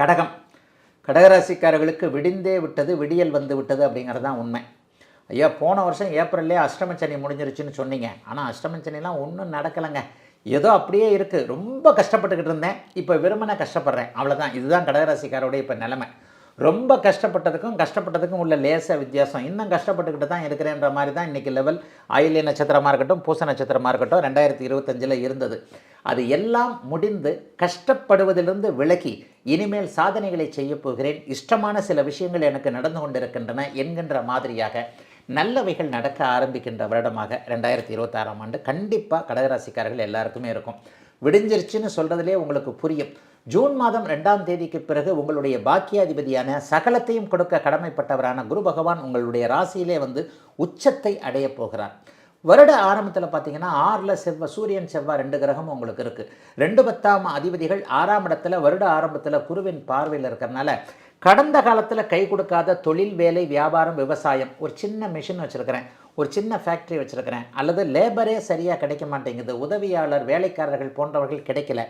கடகம். கடகராசிக்காரர்களுக்கு விடிந்தே விட்டது விடியல் வந்து விட்டது அப்படிங்கிறது தான் உண்மை. ஐயா போன வருஷம் ஏப்ரல்லே அஷ்டமச்சனி முடிஞ்சிருச்சுன்னு சொன்னீங்க. ஆனால் அஷ்டமச்சனிலாம் ஒன்றும் நடக்கலைங்க. ஏதோ அப்படியே இருக்குது ரொம்ப கஷ்டப்பட்டுக்கிட்டு இருந்தேன். இப்போ வெறுமனே கஷ்டப்படுறேன். அவ்வளோதான் இதுதான் கடகராசிக்காரோடைய இப்போ நிலமை. ரொம்ப கஷ்டப்பட்டதுக்கும் கஷ்டப்பட்டதுக்கும் உள்ள லேச வித்தியாசம். இன்னும் கஷ்டப்பட்டுக்கிட்டு தான் இருக்கிறேன்ற மாதிரி தான் இன்றைக்கி லெவல் ஆயில்ய நட்சத்திரமாக இருக்கட்டும் பூச நட்சத்திரமாக இருக்கட்டும் ரெண்டாயிரத்தி இருபத்தஞ்சில் இருந்தது. அது எல்லாம் முடிந்து கஷ்டப்படுவதிலிருந்து விலகி இனிமேல் சாதனைகளை செய்ய போகிறேன். இஷ்டமான சில விஷயங்கள் எனக்கு நடந்து கொண்டிருக்கின்றன என்கின்ற மாதிரியாக நல்லவைகள் நடக்க ஆரம்பிக்கின்ற வருடமாக ரெண்டாயிரத்தி இருபத்தாறாம் ஆண்டு கண்டிப்பாக கடகராசிக்காரர்கள் எல்லாருக்குமே இருக்கும். விடிஞ்சிருச்சுன்னு சொல்கிறதுலே உங்களுக்கு புரியும். ஜூன் மாதம் ரெண்டாம் தேதிக்கு பிறகு உங்களுடைய பாக்கியாதிபதியான சகலத்தையும் கொடுக்க கடமைப்பட்டவரான குரு பகவான் உங்களுடைய ராசியிலே வந்து உச்சத்தை அடைய போகிறார். வருட ஆரம்பத்தில் பார்த்தீங்கன்னா ஆறில் செவ்வ சூரியன் செவ்வாய் ரெண்டு கிரகமும் உங்களுக்கு இருக்குது ரெண்டு பத்தாம் அதிபதிகள் ஆறாம் இடத்துல வருட ஆரம்பத்தில் குருவின் பார்வையில் இருக்கிறனால கடந்த காலத்தில் கை கொடுக்காத தொழில் வேலை வியாபாரம் விவசாயம் ஒரு சின்ன மிஷின் வச்சுருக்கிறேன். ஒரு சின்ன ஃபேக்ட்ரி வச்சுருக்கிறேன். அல்லது லேபரே சரியாக கிடைக்க மாட்டேங்குது. உதவியாளர் வேலைக்காரர்கள் போன்றவர்கள் கிடைக்கல.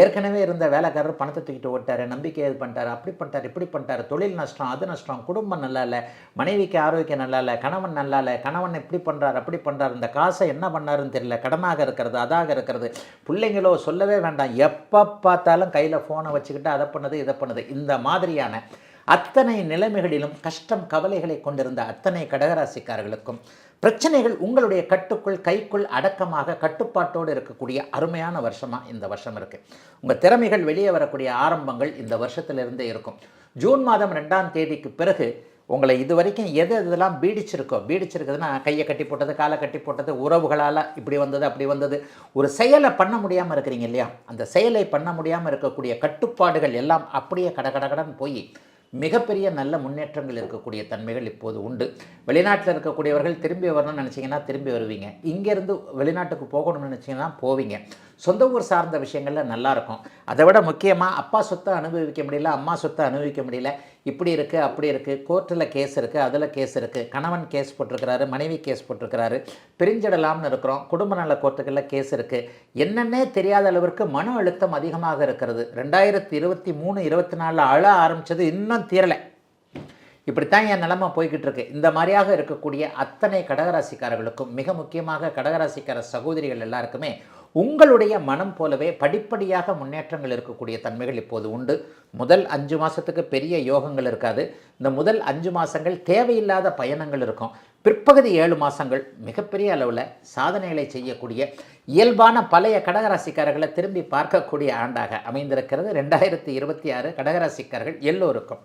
ஏற்கனவே இருந்த வேலைக்காரர் பணத்தை தூக்கிட்டு ஓட்டார். நம்பிக்கை இது பண்ணிட்டார். அப்படி பண்ணிட்டார் இப்படி பண்ணிட்டார். தொழில் நஷ்டம் அது நஷ்டம். குடும்பம் நல்லா இல்லை. மனைவிக்கு ஆரோக்கியம் நல்லா இல்லை. கணவன் நல்லா இல்லை. கணவன் இப்படி பண்ணுறார் அப்படி பண்ணுறார் இந்த காசை என்ன பண்ணாருன்னு தெரியல. கடனாக இருக்கிறது அதாக இருக்கிறது. பிள்ளைங்களோ சொல்லவே வேண்டாம். எப்போ பார்த்தாலும் கையில் ஃபோனை வச்சுக்கிட்டு அதை பண்ணுது இதை பண்ணுது. இந்த மாதிரியான அத்தனை நிலைமைகளிலும் கஷ்டம் கவலைகளை கொண்டிருந்த அத்தனை கடகராசிக்காரர்களுக்கும் பிரச்சனைகள் உங்களுடைய கட்டுக்குள் கைக்குள் அடக்கமாக கட்டுப்பாட்டோடு இருக்கக்கூடிய அருமையான வருஷமாக இந்த வருஷம் இருக்குது உங்கள் திறமைகள் வெளியே வரக்கூடிய ஆரம்பங்கள் இந்த வருஷத்திலிருந்தே இருக்கும். ஜூன் மாதம் ரெண்டாம் தேதிக்கு பிறகு உங்களை இது வரைக்கும் எது இதெல்லாம் பீடிச்சிருக்கோ பீடிச்சிருக்குதுன்னா கையை கட்டி போட்டது காலை கட்டி போட்டது உறவுகளால் இப்படி வந்தது அப்படி வந்தது ஒரு செயலை பண்ண முடியாமல் இருக்கிறீங்க இல்லையா? அந்த செயலை பண்ண முடியாமல் இருக்கக்கூடிய கட்டுப்பாடுகள் எல்லாம் அப்படியே கடகடகடன் போய் மிகப்பெரிய நல்ல முன்னேற்றங்கள் இருக்கக்கூடிய தன்மைகள் இப்போது உண்டு. வெளிநாட்டில் இருக்கக்கூடியவர்கள் திரும்பி வரணும்னு நினச்சிங்கன்னா திரும்பி வருவீங்க. இங்கேருந்து வெளிநாட்டுக்கு போகணும்னு நினச்சிங்கன்னா போவீங்க. சொந்த ஊர் சார்ந்த விஷயங்களில் நல்லாயிருக்கும் அதை விட முக்கியமாக அப்பா சொத்தை அனுபவிக்க முடியல அம்மா சொத்தை அனுபவிக்க முடியல. இப்படி இருக்குது அப்படி இருக்குது கோர்ட்டில் கேஸ் இருக்குது அதில் கேஸ் இருக்குது கணவன் கேஸ் போட்டிருக்கிறாரு மனைவி கேஸ் போட்டிருக்கிறாரு. பிரிஞ்சிடலாம்னு இருக்கிறோம். குடும்ப நல கோர்ட்டுகளில் கேஸ் இருக்குது என்னென்னே தெரியாத அளவிற்கு மன அழுத்தம் அதிகமாக இருக்கிறது. ரெண்டாயிரத்தி இருபத்தி மூணு இருபத்தி நாலில் அழ ஆரம்பித்தது இன்னும் தீரலை. இப்படித்தான் என் நிலைமை போய்கிட்டு இருக்கு. இந்த மாதிரியாக இருக்கக்கூடிய அத்தனை கடகராசிக்காரர்களுக்கும் மிக முக்கியமாக கடகராசிக்கார சகோதரிகள் எல்லாருக்குமே உங்களுடைய மனம் போலவே படிப்படியாக முன்னேற்றங்கள் இருக்கக்கூடிய தன்மைகள் இப்போது உண்டு. முதல் அஞ்சு மாதத்துக்கு பெரிய யோகங்கள் இருக்காது. இந்த முதல் அஞ்சு மாதங்கள் தேவையில்லாத பயணங்கள் இருக்கும். பிற்பகுதி ஏழு மாதங்கள் மிகப்பெரிய அளவில் சாதனைகளை செய்யக்கூடிய இயல்பான பழைய கடகராசிக்காரர்களை திரும்பி பார்க்கக்கூடிய ஆண்டாக அமைந்திருக்கிறது. ரெண்டாயிரத்தி இருபத்தி ஆறு கடகராசிக்காரர்கள் எல்லோருக்கும்.